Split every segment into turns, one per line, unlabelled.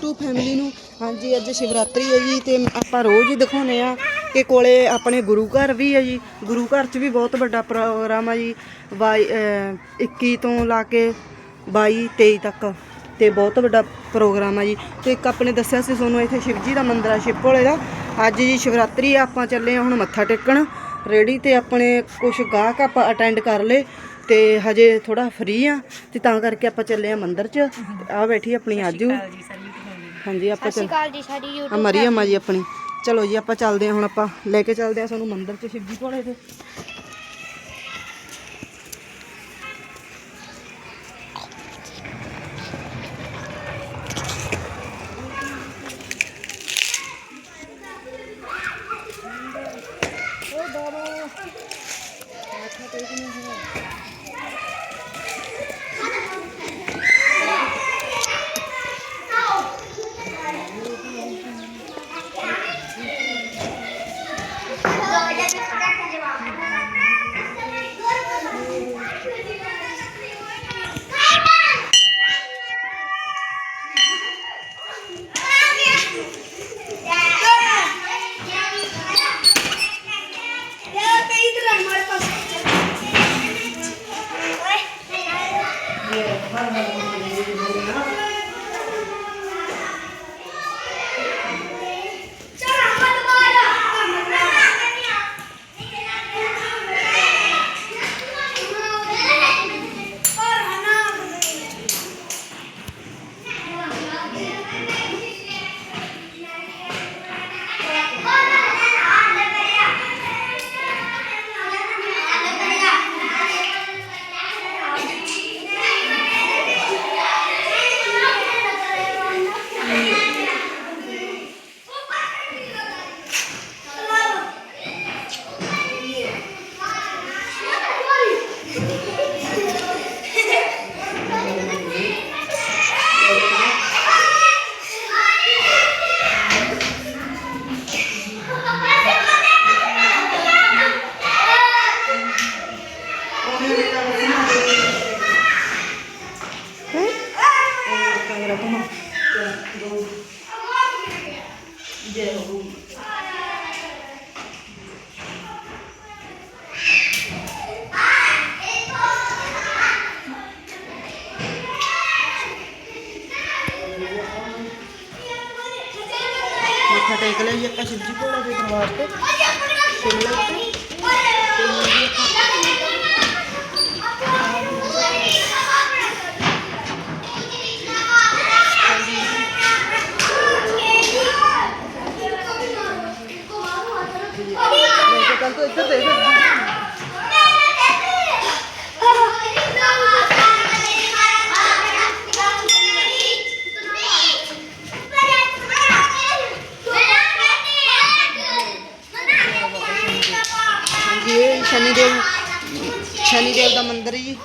YouTube family ਨੂੰ। ਹਾਂਜੀ, ਅੱਜ ਸ਼ਿਵਰਾਤਰੀ ਹੈ ਜੀ ਤੇ ਆਪਾਂ ਰੋਜ਼ ਹੀ ਦਿਖਾਉਨੇ ਆ ਕਿ ਕੋਲੇ ਆਪਣੇ ਗੁਰੂ ਘਰ ਵੀ ਹੈ ਜੀ। ਗੁਰੂ ਘਰ 'ਚ ਵੀ ਬਹੁਤ ਵੱਡਾ ਪ੍ਰੋਗਰਾਮ ਆ ਜੀ। ਬਾਈ, ਅਹ 21 ਤੋਂ ਲਾ ਕੇ 22 23 ਤੱਕ ਤੇ ਬਹੁਤ ਵੱਡਾ ਪ੍ਰੋਗਰਾਮ ਆ ਜੀ। ਤੇ ਇੱਕ ਆਪਣੇ ਦੱਸਿਆ ਸੀ ਤੁਹਾਨੂੰ, ਇੱਥੇ ਸ਼ਿਵਜੀ ਦਾ ਮੰਦਿਰ ਆ ਸ਼ਿਵਪੋਲੇ ਦਾ। ਅੱਜ ਜੀ ਸ਼ਿਵਰਾਤਰੀ ਆ, ਆਪਾਂ ਚੱਲੇ ਆ ਹੁਣ ਮੱਥਾ ਟੇਕਣ। ਰੇੜੀ ਤੇ ਆਪਣੇ ਕੁਝ ਗਾਹਕ ਆਪਾਂ ਅਟੈਂਡ ਕਰ ਲਏ ਤੇ ਹਜੇ ਥੋੜਾ ਫ੍ਰੀ ਆ ਤੇ ਤਾਂ ਕਰਕੇ ਆਪਾਂ ਚੱਲੇ ਆ ਮੰਦਿਰ 'ਚ। ਆ ਬੈਠੀ ਆਪਣੀ ਆਜੂ। ਹਾਂਜੀ ਆਪਾਂ ਚੱਲ
ਕਾਲ ਜੀ ਸਾਡੀ
ਆ ਮਰੀਅਮ ਆ ਜੀ ਆਪਣੀ। ਚਲੋ ਜੀ ਆਪਾਂ ਚੱਲਦੇ ਆ ਹੁਣ ਆਪਾਂ ਲੈ ਕੇ ਚੱਲਦੇ ਆ ਸਾਨੂੰ ਮੰਦਿਰ 'ਚ ਸ਼ਿਵਜੀ ਭੋਲੇ ਤੇ ਹੈ ਜੈ ਹੋ ਮੱਥਾ ਟੇਕ ਜੀ ਆਪਾਂ ਸ਼ਿਵਜੀ ਭੋਲੇ ਦੇ ਦਰਬਾਰ ਤੇ। ਸ਼ਿਮਲਾ ਤੇ। ਦੇਵ ਸ਼ਨੀ ਦੇਵ ਦਾ ਮੰਦਿਰ ਜੀ।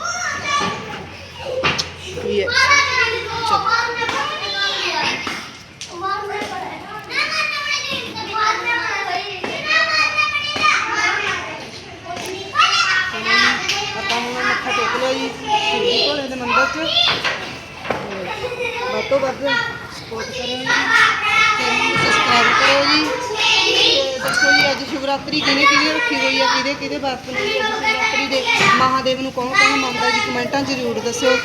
ਇਹ ਮੱਥਾ ਟੇਕ ਜੀ, ਸ਼ਿਵਜੀ ਭੋਲੇ ਦੇ ਮੰਦਿਰ 'ਚ। ਤੇ ਵੱਧ ਤੋਂ ਵੱਧ ਸਪੋਰਟ ਕਰੋ ਜੀ। ਚੈਨਲ ਨੂੰ ਸਬਸਕ੍ਰਾਈਬ ਕਰੋ ਜੀ। ਦੱਸੋ ਜੀ ਅੱਜ ਸ਼ਿਵਰਾਤਰੀ ਕਿਹਨੇ ਕਿਹਨੇ ਰੱਖੀ ਹੋਈ ਹੈ ਕਿਹਦੇ ਕਿਹਦੇ ਵਰਤ ਲਈ ਅੱਜ ਸ਼ਿਵਰਾਤਰੀ ਦੇ ਮਹਾਦੇਵ ਨੂੰ ਕੌਣ ਕੌਣ ਮੰਨਦਾ ਜੀ ਕਮੈਂਟਾਂ 'ਚ ਜ਼ਰੂਰ ਦੱਸਿਓ।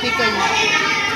ਠੀਕ ਹੈ ਜੀ।